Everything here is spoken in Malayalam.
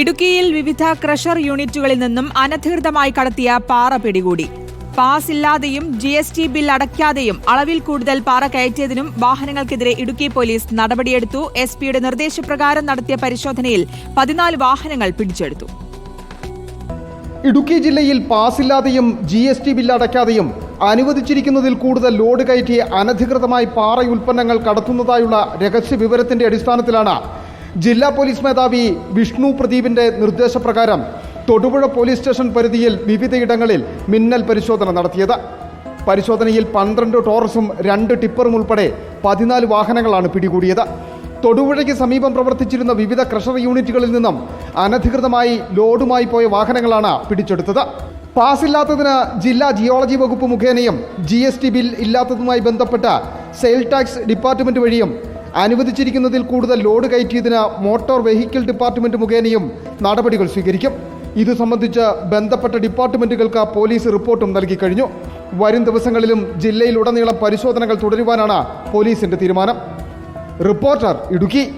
ഇടുക്കിയിൽ വിവിധ ക്രഷർ യൂണിറ്റുകളിൽ നിന്നും അനധികൃതമായി കടത്തിയ പാറ പിടികൂടി. പാസ് ഇല്ലാതെയും ജി എസ് ടി ബിൽ അടയ്ക്കാതെയും അളവിൽ കൂടുതൽ പാറ കയറ്റിയതിനും വാഹനങ്ങൾക്കെതിരെ ഇടുക്കി പോലീസ് നടപടിയെടുത്തു. എസ് പിയുടെ നിർദ്ദേശപ്രകാരം നടത്തിയ പരിശോധനയിൽ പതിനാല് വാഹനങ്ങൾ പിടിച്ചെടുത്തു. ഇടുക്കി ജില്ലയിൽ പാസില്ലാതെയും ജി എസ് ടി ബിൽ അടയ്ക്കാതെയും അനുവദിച്ചിരിക്കുന്നതിൽ കൂടുതൽ ലോഡ് കയറ്റി അനധികൃതമായി പാറ ഉൽപ്പന്നങ്ങൾ കടത്തുന്നതായുള്ള രഹസ്യ വിവരത്തിന്റെ അടിസ്ഥാനത്തിലാണ് ജില്ലാ പോലീസ് മേധാവി വിഷ്ണു പ്രദീപിന്റെ നിർദ്ദേശപ്രകാരം തൊടുപുഴ പോലീസ് സ്റ്റേഷൻ പരിധിയിൽ വിവിധയിടങ്ങളിൽ മിന്നൽ പരിശോധന നടത്തിയത്. പരിശോധനയിൽ പന്ത്രണ്ട് ടോറസും രണ്ട് ടിപ്പറും ഉൾപ്പെടെ പതിനാല് വാഹനങ്ങളാണ് പിടികൂടിയത്. തൊടുപുഴയ്ക്ക് സമീപം പ്രവർത്തിച്ചിരുന്ന വിവിധ ക്രഷർ യൂണിറ്റുകളിൽ നിന്നും അനധികൃതമായി ലോഡുമായി പോയ വാഹനങ്ങളാണ് പിടിച്ചെടുത്തത്. പാസില്ലാത്തതിന് ജില്ലാ ജിയോളജി വകുപ്പ് മുഖേനയും ജി ബിൽ ഇല്ലാത്തതുമായി ബന്ധപ്പെട്ട സെയിൽ ടാക്സ് ഡിപ്പാർട്ട്മെന്റ് വഴിയും അനുവദിച്ചിരിക്കുന്നതിൽ കൂടുതൽ ലോഡ് കയറ്റിയതിന് മോട്ടോർ വെഹിക്കിൾ ഡിപ്പാർട്ട്മെന്റ് മുഖേനയും നടപടികൾ സ്വീകരിക്കും. ഇത് സംബന്ധിച്ച് ബന്ധപ്പെട്ട ഡിപ്പാർട്ട്മെന്റുകൾക്ക് പോലീസ് റിപ്പോർട്ടും നൽകി കഴിഞ്ഞു. വരും ദിവസങ്ങളിലും ജില്ലയിലുടനീളം പരിശോധനകൾ തുടരുവാനാണ് പോലീസിന്റെ തീരുമാനം. റിപ്പോർട്ടർ ഇടുക്കി.